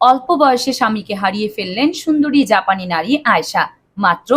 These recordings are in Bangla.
অল্প বয়সে স্বামীকে হারিয়ে ফেললেন সুন্দরী জাপানি নারী আয়শা। মাত্র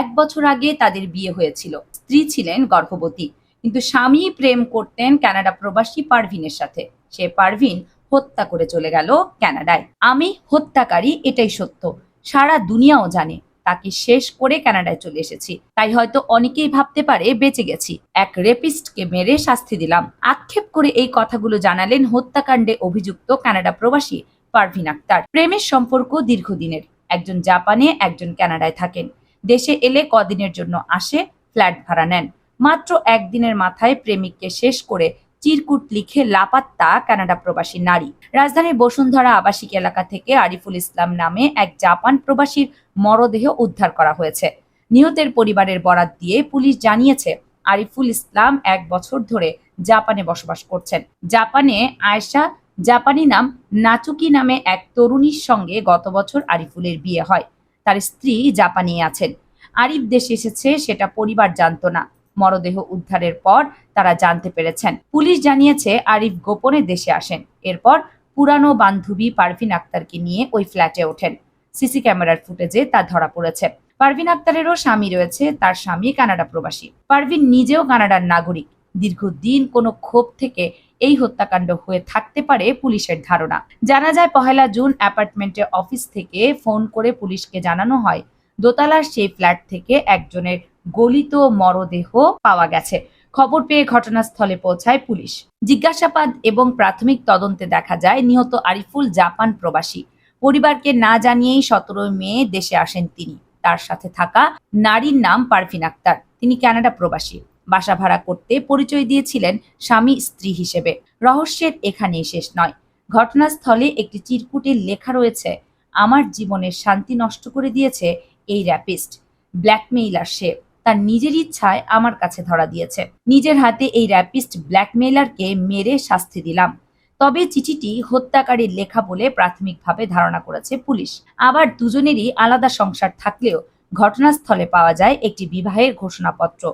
এক বছর আগে তাদের বিয়ে হয়েছিল। স্ত্রী ছিলেন গর্ভবতী। কিন্তু স্বামী প্রেম করতেন কানাডা প্রবাসী পারভিনের সাথে। সে পারভিন হত্যা করে চলে গেল কানাডায়। আমি হত্যাকারী, এটাই সত্য। সারা দুনিয়াও জানে, তাকে শেষ করে কানাডায় চলে এসেছি। তাই হয়তো অনেকেই ভাবতে পারে, বেঁচে গেছি। এক রেপিস্টকে মেরে শাস্তি দিলাম। আক্ষেপ করে এই কথাগুলো জানালেন হত্যাকাণ্ডে অভিযুক্ত কানাডা প্রবাসী পারভিন আক্তার। প্রেমের সম্পর্ক দীর্ঘদিনের। একজন জাপানে, একজন কানাডায় থাকেন। দেশে এলে কদিনের জন্য আসে, ফ্ল্যাট ভাড়া নেন। মাত্র একদিনের মাথায় প্রেমিককে শেষ করে চিরকুট লিখে লাপাত্তা কানাডা প্রবাসী নারী। রাজধানীর বসুন্ধরা আবাসিক এলাকা থেকে আরিফুল ইসলাম নামে এক জাপান প্রবাসীর মরদেহ উদ্ধার করা হয়েছে। নিহতের পরিবারের বরাত দিয়ে পুলিশ জানিয়েছে, আরিফুল ইসলাম এক বছর ধরে জাপানে বসবাস করছেন। জাপানে আয়শা জাপানি নাম নাচুকি নামে এক তরুণীর সঙ্গে গত বছর আরিফুলের বিয়ে হয়। তার স্ত্রী জাপানি আছেন। আরিফ দেশে এসেছে সেটা পরিবার জানতো না। মরদেহ উদ্ধারের পর তারা জানতে পেরেছেন। পুলিশ জানিয়েছে আরিফ গোপনে দেশে আসেন। এরপর পুরানো বান্ধবী পারভিন আক্তারকে নিয়ে ওই ফ্ল্যাটে ওঠেন। সিসি ক্যামেরার ফুটেজে তা ধরা পড়েছে। পারভিন আক্তারেরও স্বামী রয়েছে, তার স্বামী কানাডা প্রবাসী। পারভিন নিজেও কানাডার নাগরিক। দীর্ঘদিন কোনো ক্ষোভ থেকে এই হত্যাকাণ্ড হয়ে থাকতে পারে পুলিশের ধারণা। জানা যায়, পহেলা জুন অ্যাপার্টমেন্টে অফিস থেকে ফোন করে পুলিশকে জানানো হয়, দোতলার সেই ফ্ল্যাট থেকে একজনের গলিত মরদেহ পাওয়া গেছে। খবর পেয়ে ঘটনাস্থলে পৌঁছায় পুলিশ। জিজ্ঞাসাবাদ এবং প্রাথমিক তদন্তে দেখা যায়, নিহত আরিফুল জাপান প্রবাসী। পরিবারকে না জানিয়েই সতেরোই মে দেশে আসেন তিনি। তার সাথে থাকা নারীর নাম পারভিন আক্তার। তিনি কানাডা প্রবাসী। বাসা ভাড়া করতে পরিচয় দিয়েছিলেন স্বামী স্ত্রী হিসেবে। রহস্যের এখানেই শেষ নয়। ঘটনাস্থলে একটি চিরকুটে লেখা রয়েছে, আমার জীবনের শান্তি নষ্ট করে দিয়েছে এই র্যাপিস্ট ব্ল্যাকমেইলার সে। তার নিজের ইচ্ছায় আমার কাছে ধরা দিয়েছে। নিজের হাতে এই র্যাপিস্ট ব্ল্যাকমেইলারকে মেরে শাস্তি দিলাম। তবে চিঠিটি হত্যাকারীর লেখা বলে প্রাথমিকভাবে ধারণা করেছে পুলিশ। আবার দুজনেরই আলাদা সংসার থাকলেও ঘটনাস্থলে পাওয়া যায় একটি বিবাহের ঘোষণাপত্র।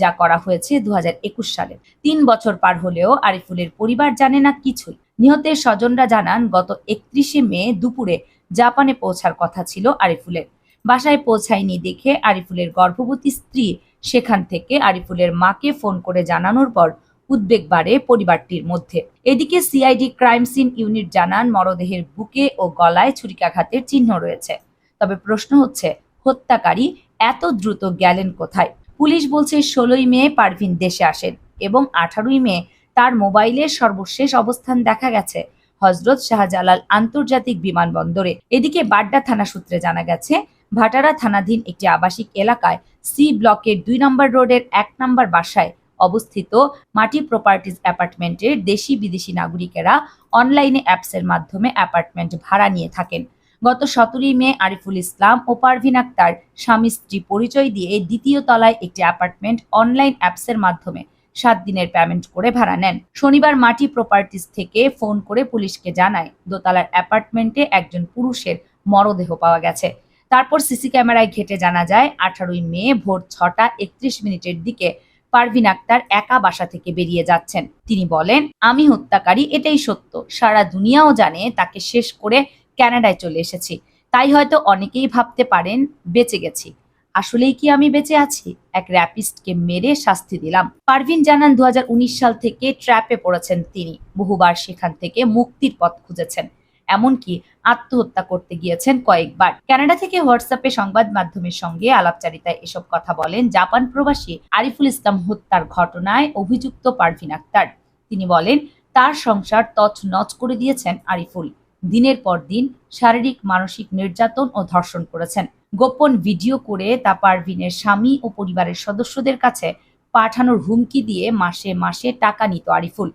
যা করা হয়েছে দু হাজার একুশ সালে। তিন বছর পার হলেও আরিফুলের পরিবার জানে না কিছুই। নিহতের স্বজনরা জানান, গত একত্রিশে মে দুপুরে জাপানে পৌঁছার কথা ছিল আরিফুলের। বাসায় পৌঁছায়নি দেখে আরিফুলের গর্ভবতী স্ত্রী সেখান থেকে আরিফুলের মাকে ফোন করে জানানোর পর উদ্বেগ বাড়ে পরিবারটির মধ্যে। এদিকে সিআইডি ক্রাইম সিন ইউনিট জানান, মরদেহের বুকে ও গলায় ছুরিকাঘাতের চিহ্ন রয়েছে। তবে প্রশ্ন হচ্ছে, হত্যাকারী এত দ্রুত গেলেন কোথায়? পুলিশ বলছে ষোলোই মে পারভিন দেশে আসেন এবং আঠারোই মে তার মোবাইলের সর্বশেষ অবস্থান দেখা গেছে, হজরত শাহজালাল আন্তর্জাতিক বিমানবন্দরে। এদিকে বাড্ডা থানা সূত্রে জানা গেছে, ভাটারা থানাধীন একটি আবাসিক এলাকায় সি ব্লকের দুই নম্বর রোডের এক নম্বর বাসায় অবস্থিত মাটি প্রপার্টিজ অ্যাপার্টমেন্টের দেশি বিদেশি নাগরিকেরা অনলাইনে অ্যাপসের মাধ্যমে অ্যাপার্টমেন্ট ভাড়া নিয়ে থাকেন। গত সতেরোই মে আরিফুল ইসলাম ও পারভিন আক্তার স্বামী স্ত্রী পরিচয় দিয়ে দ্বিতীয় তলায় একটি অ্যাপার্টমেন্ট অনলাইন অ্যাপসের মাধ্যমে সাত দিনের পেমেন্ট করে ভাড়া নেন। শনিবার মাটি প্রপার্টিজ থেকে ফোন করে পুলিশকে জানায়, দোতলার অ্যাপার্টমেন্টে একজন পুরুষের মরদেহ পাওয়া গেছে। তারপর সিসি ক্যামেরায় ঘেটে জানা যায়, আঠারোই মে ভোর ছটা একত্রিশ মিনিটের দিকে পারভিন আক্তার একা বাসা থেকে বেরিয়ে যাচ্ছেন। তিনি বলেন, আমি হত্যাকারী, এটাই সত্য। সারা দুনিয়াও জানে তাকে শেষ করে কানাডায় চলে এসেছি। তাই হয়তো অনেকেই ভাবতে পারেন, বেঁচে গেছি। আসলেই কি আমি বেঁচে আছি? এক র্যাপিস্টকে মেরে শাস্তি দিলাম। পারভিন জানান দু হাজার উনিশ সাল থেকে ট্র্যাপে পড়েছেন তিনি। বহুবার সেখান থেকে মুক্তির পথ খুঁজেছেন। এমনকি আত্মহত্যা করতে গিয়েছেন কয়েকবার। কানাডা থেকে হোয়াটসঅ্যাপে সংবাদ মাধ্যমের সঙ্গে আলাপচারিতায় এসব কথা বলেন জাপান প্রবাসী আরিফুল ইসলাম হত্যার ঘটনায় অভিযুক্ত পারভিন আক্তার। তিনি বলেন, তার সংসার তছনছ করে দিয়েছেন আরিফুল। দিনের পর দিন শারীরিক, মানসিক নির্যাতন ও ধর্ষণ করেছেন। গোপন ভিডিও করে তা পারভিনের স্বামী ও পরিবারের সদস্যদের কাছে পাঠানোর হুমকি দিয়ে মাসে মাসে টাকা নিত আরিফুল।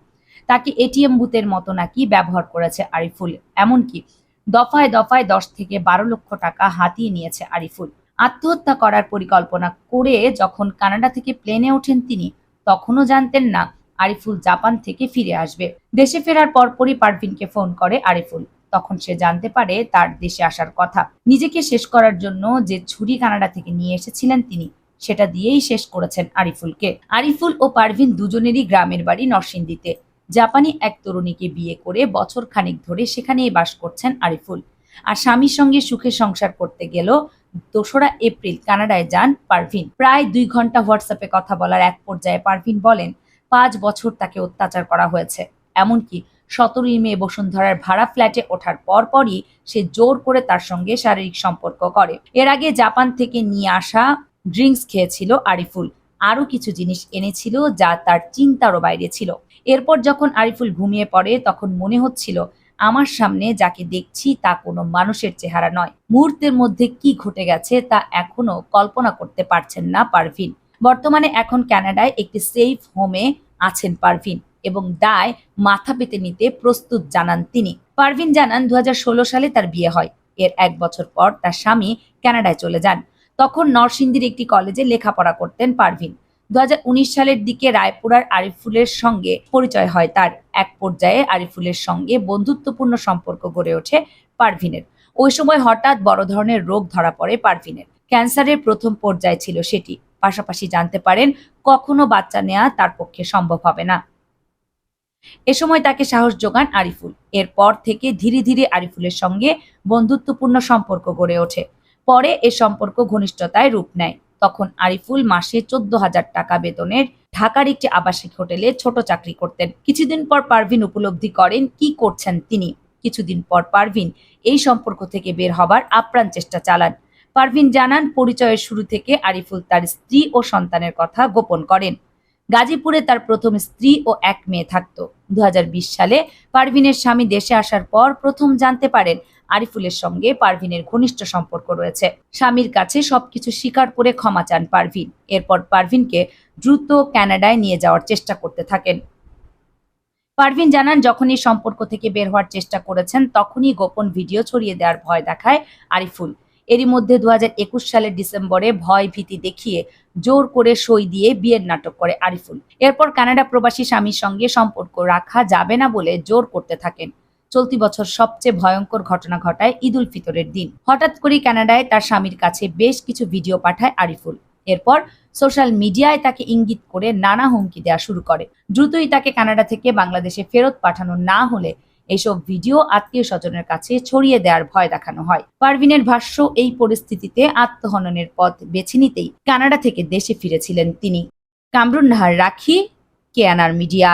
তাকে এটিএম বুথের মতো নাকি ব্যবহার করেছে আরিফুল। এমনকি দফায় দফায় দশ থেকে বারো লক্ষ টাকা হাতিয়ে নিয়েছে আরিফুল। আত্মহত্যা করার পরিকল্পনা করে যখন কানাডা থেকে প্লেনে ওঠেন তিনি, তখনও জানতেন না আরিফুল জাপান থেকে ফিরে আসবে। দেশে ফেরার পরপরই পারভিনকে ফোন করে আরিফুল। তখন সে জানতে পারে তার দেশে আসার কথা। নিজেকে শেষ করার জন্য যে ছুরি কানাডা থেকে নিয়ে এসেছিলেন তিনি, সেটা দিয়েই শেষ করেছেন আরিফুলকে। আরিফুল ও পারভিন দুজনেরই গ্রামের বাড়ি নরসিংদীতে। জাপানি এক তরুণীকে বিয়ে করে বছর খানিক ধরে সেখানেই বাস করছেন আরিফুল। আর স্বামীর সঙ্গে সুখে সংসার করতে গেল দোসরা এপ্রিল কানাডায় যান পারভিন। প্রায় দুই ঘণ্টা হোয়াটসঅ্যাপে কথা বলার এক পর্যায়ে পারভিন বলেন, পাঁচ বছর তাকে অত্যাচার করা হয়েছে। এমনকি সতেরোই মে বসুন্ধরার ভাড়া ফ্ল্যাটে ওঠার পরপরই সে জোর করে তার সঙ্গে শারীরিক সম্পর্ক করে। এর আগে জাপান থেকে নিয়ে আসা ড্রিঙ্কস খেয়েছিল আরিফুল। আরও কিছু জিনিস এনেছিল যা তার চিন্তারও বাইরে ছিল। এরপর যখন আরিফুল ঘুমিয়ে পড়ে, তখন মনে হচ্ছিল, আমার সামনে যাকে দেখছি তা কোনো মানুষের চেহারা নয়। মুহূর্তের মধ্যে কি ঘটে গেছে তা এখনও কল্পনা করতে পারছেন না পারভিন। বর্তমানে এখন কানাডায় একটি সেফ হোমে আছেন পারভিন। এবং দায় মাথা পেতে নিতে প্রস্তুত জানান তিনি। পারভিন জানান দু হাজার ষোলো সালে তার বিয়ে হয়। এর এক বছর পর তার স্বামী কানাডায় চলে যান। তখন নরসিংদীর একটি কলেজে লেখাপড়া করতেন পারভিন। দুহাজার উনিশ সালের দিকে রায়পুরার আরিফুলের সঙ্গে পরিচয় হয় তার। এক পর্যায়ে আরিফুলের সঙ্গে বন্ধুত্বপূর্ণ সম্পর্ক গড়ে ওঠে পারভিনের। ওই সময় হঠাৎ বড় ধরনের রোগ ধরা পড়ে পারভিনের। ক্যান্সারের প্রথম পর্যায়ে ছিল সেটি। পাশাপাশি জানতে পারেন, কখনো বাচ্চা নেওয়া তার পক্ষে সম্ভব হবে না। এ সময় তাকে সাহস যোগান আরিফুল। এরপর থেকে ধীরে ধীরে আরিফুলের সঙ্গে বন্ধুত্বপূর্ণ সম্পর্ক গড়ে ওঠে। পরে এ সম্পর্ক ঘনিষ্ঠতায় রূপ নেয়। তখন আরিফুল মাসে চোদ্দ হাজার টাকা বেতনের ঢাকার একটি আবাসিক হোটেলে ছোট চাকরি করতেন। কিছুদিন পর পারভিন উপলব্ধি করেন কি করছেন তিনি। কিছুদিন পর পারভিন এই সম্পর্ক থেকে বের হবার আপ্রাণ চেষ্টা চালান। পারভিন জানান, পরিচয়ের শুরু থেকে আরিফুল তার স্ত্রী ও সন্তানের কথা গোপন করেন। গাজীপুরে তার প্রথম স্ত্রী ও এক মেয়ে থাকত। দু হাজার বিশ সালে পারভিনের স্বামী দেশে আসার পর প্রথম জানতে পারেন আরিফুলের সঙ্গে পারভিনের ঘনিষ্ঠ সম্পর্ক রয়েছে। স্বামীর কাছে সবকিছু স্বীকার করে ক্ষমা চান পারভিন। এরপর পারভিনকে দ্রুত ক্যানাডায় নিয়ে যাওয়ার চেষ্টা করতে থাকেন। পারভিন জানান, যখনই সম্পর্ক থেকে বের হওয়ার চেষ্টা করেছেন, তখনই গোপন ভিডিও ছড়িয়ে দেওয়ার ভয় দেখায় আরিফুল। এরই মধ্যে দু হাজার একুশ সালের ডিসেম্বরে ভয় ভীতি দেখিয়ে জোর করে সই দিয়ে বিয়ের নাটক করে আরিফুল। এরপর কানাডা প্রবাসী স্বামীর সঙ্গে সম্পর্ক রাখা যাবে না বলে জোর করতে থাকেন। চলতি বছর সবচেয়ে ভয়ঙ্কর ঘটনা ঘটায় ঈদ উল ফিতরের দিন। হঠাৎ করেই কানাডায় তার স্বামীর কাছে বেশ কিছু ভিডিও পাঠায় আরিফুল। এরপর সোশ্যাল মিডিয়ায় তাকে ইঙ্গিত করে নানা হুমকি দেওয়া শুরু করে। দ্রুতই তাকে কানাডা থেকে বাংলাদেশে ফেরত পাঠানো না হলে এইসব ভিডিও আত্মীয় স্বজনের কাছে ছড়িয়ে দেওয়ার ভয় দেখানো হয়। পারভিনের ভাষ্য, এই পরিস্থিতিতে আত্মহননের পথ বেছে নিতেই কানাডা থেকে দেশে ফিরেছিলেন তিনি। কামরুন নাহার রাখি কেয়ানার মিডিয়া।